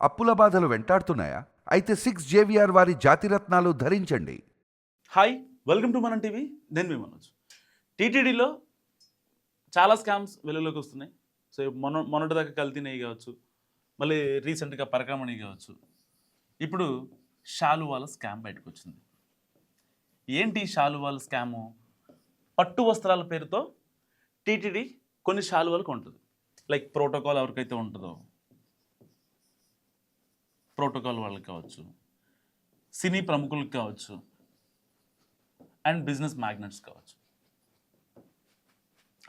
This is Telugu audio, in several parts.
అప్పుల బాధలు వెంటాడుతున్నాయా? అయితే సిక్స్ జేవిఆర్ వారి జాతిరత్నాలు ధరించండి. Hi welcome to Manam TV నేను మీ మనోజ్. టీటీడీలో చాలా స్కామ్స్ వెలుగులోకి వస్తున్నాయి. సో మొన్న మొన్నటిదాకా కల్తీనవి కావచ్చు మళ్ళీ రీసెంట్గా పరకామణి కావచ్చు. ఇప్పుడు షాలువాల స్కామ్ బయటకు వచ్చింది. ఏంటి షాలువాల స్కాము? పట్టు వస్త్రాల పేరుతో టీటీడీ కొన్ని షాలువాలు కొంటుంది. లైక్ ప్రోటోకాల్ ఎవరికైతే ఉంటుందో. ప్రోటోకాల్ వాళ్ళకి కావచ్చు సినీ ప్రముఖులకు కావచ్చు అండ్ బిజినెస్ మ్యాగ్నెట్స్ కావచ్చు.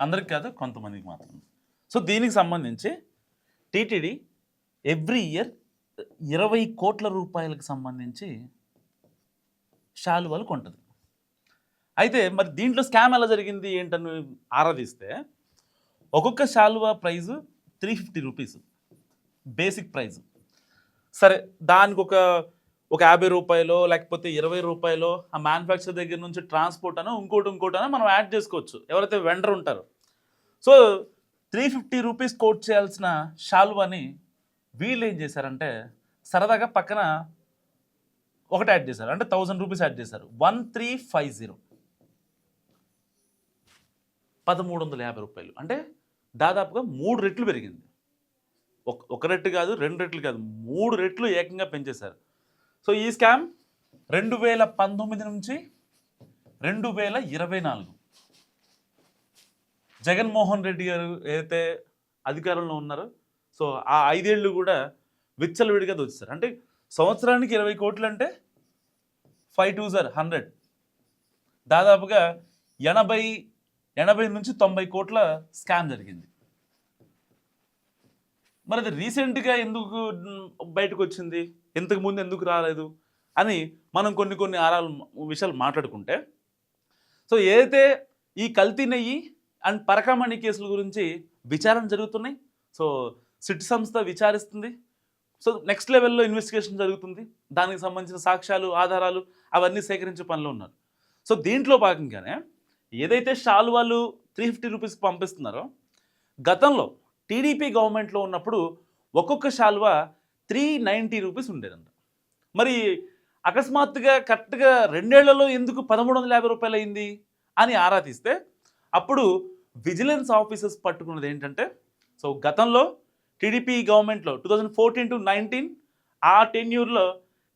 అందరికి కాదు కొంతమందికి మాత్రం సో దీనికి సంబంధించి టీటీడీ ఎవ్రీ ఇయర్ ఇరవై కోట్ల రూపాయలకు సంబంధించి శాలువాలు కొంటుంది. అయితే మరి దీంట్లో స్కామ్ ఎలా జరిగింది ఏంటని ఆరాధిస్తే ఒక్కొక్క శాలువా price three fifty rupees basic price. సరే దానికి ఒక ఒక యాభై రూపాయలో లేకపోతే ఇరవై రూపాయలు ఆ మ్యానుఫ్యాక్చర్ దగ్గర నుంచి ట్రాన్స్పోర్ట్ అనో ఇంకోటి ఇంకోటి అనో మనం యాడ్ చేసుకోవచ్చు. ఎవరైతే వెండర్ ఉంటారో. So three fifty rupees quote చేయాల్సిన షాల్వాని వీళ్ళు ఏం చేశారంటే సరదాగా పక్కన ఒకటి యాడ్ చేశారు. అంటే థౌజండ్ రూపీస్ యాడ్ చేశారు. వన్ త్రీ ఫైవ్ జీరో పదమూడు వందల యాభై రూపాయలు. అంటే దాదాపుగా మూడు రెట్లు పెరిగింది. ఒక ఒక రెట్లు కాదు రెండు రెట్లు కాదు మూడు రెట్లు ఏకంగా పెంచేశారు. సో ఈ స్కామ్ రెండు వేల పంతొమ్మిది నుంచి రెండు వేల ఇరవై నాలుగు. జగన్మోహన్ రెడ్డి గారు ఏదైతే అధికారంలో ఉన్నారో సో ఆ ఐదేళ్ళు కూడా విచ్చలవిడిగా దోచేశారు. అంటే సంవత్సరానికి ఇరవై కోట్లు అంటే ఫైవ్ టూ సార్ హండ్రెడ్. దాదాపుగా ఎనభై ఎనభై నుంచి తొంభై కోట్ల స్కామ్ జరిగింది. మరి అది రీసెంట్గా ఎందుకు బయటకు వచ్చింది ఇంతకు ముందు ఎందుకు రాలేదు? అని మనం కొన్ని కొన్ని ఆరాలు విషయాలు మాట్లాడుకుంటే. సో ఏదైతే ఈ కల్తీ నెయ్యి అండ్ పరకామణి కేసుల గురించి విచారణ జరుగుతున్నాయి సో సిట్ సంస్థ విచారిస్తుంది. సో నెక్స్ట్ లెవెల్లో ఇన్వెస్టిగేషన్ జరుగుతుంది. దానికి సంబంధించిన సాక్ష్యాలు ఆధారాలు అవన్నీ సేకరించే పనిలో ఉన్నారు. సో దీంట్లో భాగంగానే ఏదైతే శాలువాలు త్రీ ఫిఫ్టీ రూపీస్కి పంపిస్తున్నారో గతంలో టీడీపీ గవర్నమెంట్లో ఉన్నప్పుడు ఒక్కొక్క శాల్వ త్రీ నైంటీ రూపీస్ ఉండేదంట. మరి అకస్మాత్తుగా కరెక్ట్గా రెండేళ్ళలో ఎందుకు పదమూడు వందల యాభై రూపాయలు అయింది అని ఆరా తీస్తే అప్పుడు విజిలెన్స్ ఆఫీసర్స్ పట్టుకున్నది ఏంటంటే సో గతంలో టీడీపీ గవర్నమెంట్లో two thousand fourteen to nineteen ఆ టెన్యూర్లో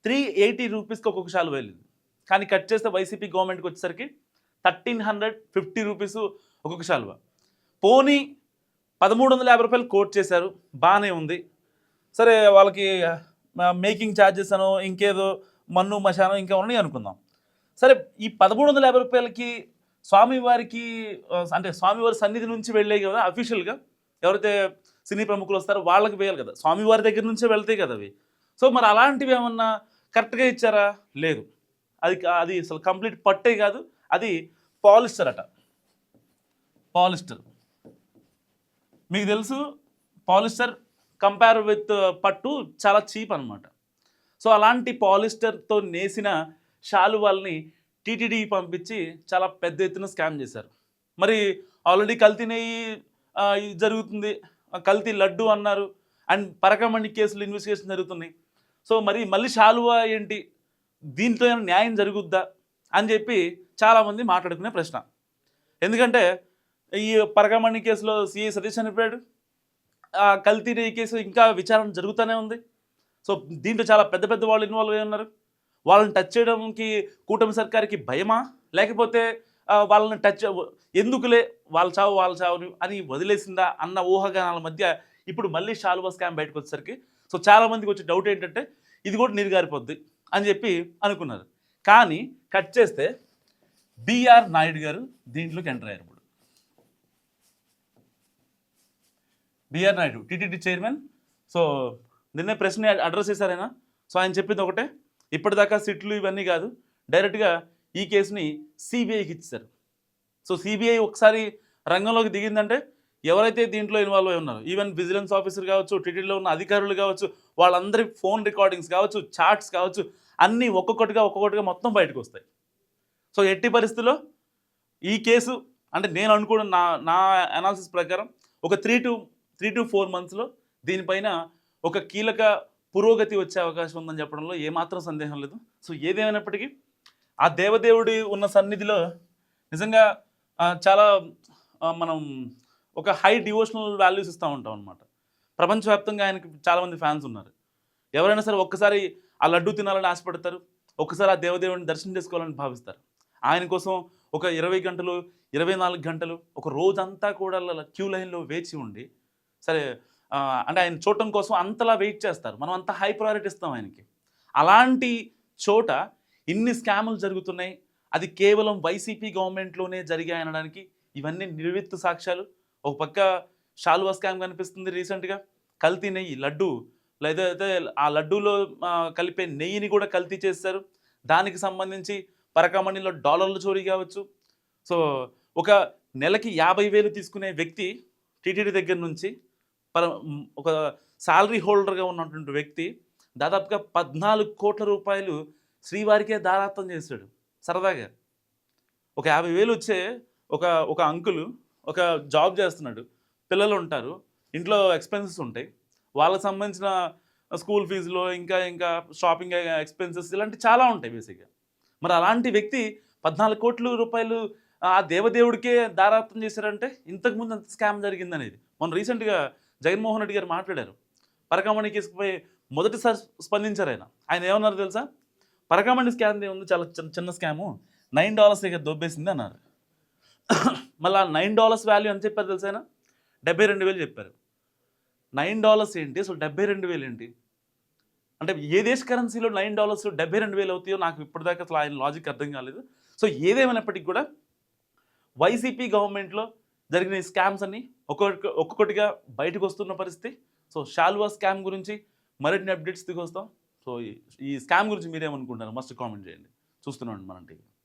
త్రీ ఎయిటీ రూపీస్కి ఒక్కొక్క శాలు వెళ్ళింది. కానీ కట్ చేస్తే వైసీపీ గవర్నమెంట్కి వచ్చేసరికి థర్టీన్ హండ్రెడ్ ఫిఫ్టీ రూపీస్ ఒక్కొక్క శాలువ. పోనీ పదమూడు వందల యాభై రూపాయలు కోట్ చేశారు. బాగానే ఉంది. సరే వాళ్ళకి మేకింగ్ ఛార్జెస్ అనో ఇంకేదో మన్ను మశానం ఇంకా ఉన్నాయి అనుకుందాం. సరే ఈ పదమూడు వందల యాభై రూపాయలకి స్వామివారికి అంటే స్వామివారి సన్నిధి నుంచి వెళ్ళే కదా అఫీషియల్గా ఎవరైతే సినీ ప్రముఖులు వస్తారో వాళ్ళకి వేయాలి కదా. స్వామివారి దగ్గర నుంచే వెళ్తాయి కదా అవి. సో మరి అలాంటివి ఏమన్నా కరెక్ట్గా ఇచ్చారా? లేదు. అది అది అసలు కంప్లీట్ పట్టే కాదు. అది పాలిస్టర్ అట. పాలిస్టర్. మీకు తెలుసు పాలిస్టర్ కంపేర్ విత్ పట్టు చాలా చీప్ అన్నమాట. సో అలాంటి పాలిస్టర్తో నేసిన శాలువాల్ని టీటీడీ పంపించి చాలా పెద్ద ఎత్తున స్కామ్ చేశారు. మరి ఆల్రెడీ కల్తీ నెయ్యి ఇది జరుగుతుంది కల్తీ లడ్డు అన్నారు అండ్ పరకమణి కేసులు ఇన్వెస్టిగేషన్ జరుగుతున్నాయి సో మరి మళ్ళీ శాలువా ఏంటి? దీంట్లో ఏమైనా న్యాయం జరుగుద్దా? అని చెప్పి చాలామంది మాట్లాడుకునే ప్రశ్న. ఎందుకంటే ఈ పరగమణి కేసులో సిఐ సతీష్ చనిపోయాడు ఆ కల్తీ కేసు ఇంకా విచారణ జరుగుతూనే ఉంది. సో దీంట్లో చాలా పెద్ద పెద్ద వాళ్ళు ఇన్వాల్వ్ అయి ఉన్నారు. వాళ్ళని టచ్ చేయడానికి కూటమి సర్కార్కి భయమా? లేకపోతే వాళ్ళని టచ్ ఎందుకులే వాళ్ళ చావు వాళ్ళ చావు అని వదిలేసిందా అన్న ఊహాగానాల మధ్య ఇప్పుడు మళ్ళీ షాలువా స్కామ్ బయటకు వచ్చేసరికి సో చాలామందికి వచ్చే డౌట్ ఏంటంటే ఇది కూడా నీరుగారిపోద్ది అని చెప్పి అనుకున్నారు. కానీ కట్ చేస్తే బిఆర్ నాయుడు గారు దీంట్లోకి ఎంటర్ అయ్యారు ఇప్పుడు BR Naidu TTD chairman. So నిన్నే ప్రశ్న అడ్రస్ చేశారైనా? సో ఆయన చెప్పింది ఒకటే ఇప్పటిదాకా సిట్లు ఇవన్నీ కాదు డైరెక్ట్గా ఈ కేసుని సిబిఐకి ఇచ్చారు. సో సిబిఐ ఒకసారి రంగంలోకి దిగిందంటే ఎవరైతే దీంట్లో ఇన్వాల్వ్ అయి ఉన్నారో ఈవెన్ విజిలెన్స్ ఆఫీసర్ కావచ్చు టీటీడీలో ఉన్న అధికారులు కావచ్చు వాళ్ళందరి ఫోన్ రికార్డింగ్స్ కావచ్చు చాట్స్ కావచ్చు అన్నీ ఒక్కొక్కటిగా ఒక్కొక్కటిగా మొత్తం బయటకు వస్తాయి. సో ఎట్టి పరిస్థితుల్లో ఈ కేసు అంటే నేను అనుకోవడం నా నా అనాలిసిస్ ప్రకారం ఒక three to three to four మంత్స్లో దీనిపైన ఒక కీలక పురోగతి వచ్చే అవకాశం ఉందని చెప్పడంలో ఏమాత్రం సందేహం లేదు. సో ఏదేమైనప్పటికీ ఆ దేవదేవుడి ఉన్న సన్నిధిలో నిజంగా చాలా మనం ఒక హై డివోషనల్ వాల్యూస్ ఇస్తూ ఉంటాం అనమాట ప్రపంచవ్యాప్తంగా ఆయనకి చాలామంది ఫ్యాన్స్ ఉన్నారు. ఎవరైనా సరే ఒక్కసారి ఆ లడ్డు తినాలని ఆశపడతారు. ఒక్కసారి ఆ దేవదేవుడిని దర్శనం చేసుకోవాలని భావిస్తారు. ఆయన కోసం ఒక ఇరవై గంటలు ఇరవై నాలుగు గంటలు ఒక రోజంతా కూడా క్యూ లైన్లో వేచి ఉండి సరే అంటే ఆయన చూడటం కోసం అంతలా వెయిట్ చేస్తారు. మనం అంత హై ప్రయారిటీ ఇస్తాం ఆయనకి. అలాంటి చోట ఇన్ని స్కాములు జరుగుతున్నాయి. అది కేవలం వైసీపీ గవర్నమెంట్లోనే జరిగాయి అనడానికి ఇవన్నీ నిర్విత్తు సాక్ష్యాలు. ఒక పక్క షాలువా స్కామ్ కనిపిస్తుంది రీసెంట్గా. కల్తీ నెయ్యి లడ్డు. లేదైతే ఆ లడ్డూలో కలిపే నెయ్యిని కూడా కల్తీ చేస్తారు దానికి సంబంధించి పరకమణిలో డాలర్లు చోరీ కావచ్చు. సో ఒక నెలకి యాభై వేలు తీసుకునే వ్యక్తి టీటీడీ దగ్గర నుంచి పర ఒక శాలరీ హోల్డర్గా ఉన్నటువంటి వ్యక్తి దాదాపుగా పద్నాలుగు కోట్ల రూపాయలు శ్రీవారికే దారాత్వం చేశాడు సరదాగా. ఒక యాభై వేలు వచ్చే ఒక ఒక అంకులు ఒక జాబ్ చేస్తున్నాడు పిల్లలు ఉంటారు ఇంట్లో ఎక్స్పెన్సెస్ ఉంటాయి వాళ్ళకి సంబంధించిన స్కూల్ ఫీజులో ఇంకా ఇంకా షాపింగ్ ఎక్స్పెన్సెస్ ఇలాంటి చాలా ఉంటాయి బేసిక్గా. మరి అలాంటి వ్యక్తి పద్నాలుగు కోట్ల రూపాయలు ఆ దేవదేవుడికే దారాత్వం చేశారంటే ఇంతకుముందు అంత స్కామ్ జరిగింది అనేది మొన్న రీసెంట్గా జగన్మోహన్ రెడ్డి గారు మాట్లాడారు. పరకామణి కేసుపై మొదటిసారి స్పందించారు ఆయన. ఆయన ఏమన్నారు తెలుసా? పరకామణి స్కామ్ ఉంది చాలా చిన్న చిన్న స్కాము. నైన్ డాలర్స్ ఇక దొబ్బేసింది అన్నారు. మళ్ళీ ఆ నైన్ డాలర్స్ వాల్యూ అని చెప్పారు తెలుసా ఆయన? డెబ్బై రెండు వేలు చెప్పారు. నైన్ డాలర్స్ ఏంటి? అసలు డెబ్బై రెండు వేలు ఏంటి? అంటే ఏ దేశ కరెన్సీలో నైన్ డాలర్స్ డెబ్బై రెండు వేలు అవుతాయో నాకు ఇప్పటిదాకా అసలు ఆయన లాజిక్ అర్థం కాలేదు. సో ఏదేమైనప్పటికీ కూడా వైసీపీ గవర్నమెంట్లో జరిగిన ఈ స్కామ్స్ అన్ని ఒక్కొక్క ఒక్కొక్కటిగా బయటకు వస్తున్న పరిస్థితి. సో షాల్వా స్కామ్ గురించి మరిన్ని అప్డేట్స్ దిగొస్తాం సో ఈ- ఈ స్కామ్ గురించి మీరేమనుకుంటారు మస్ట్ కామెంట్ చేయండి. చూస్తున్నాం మనం టీవీ.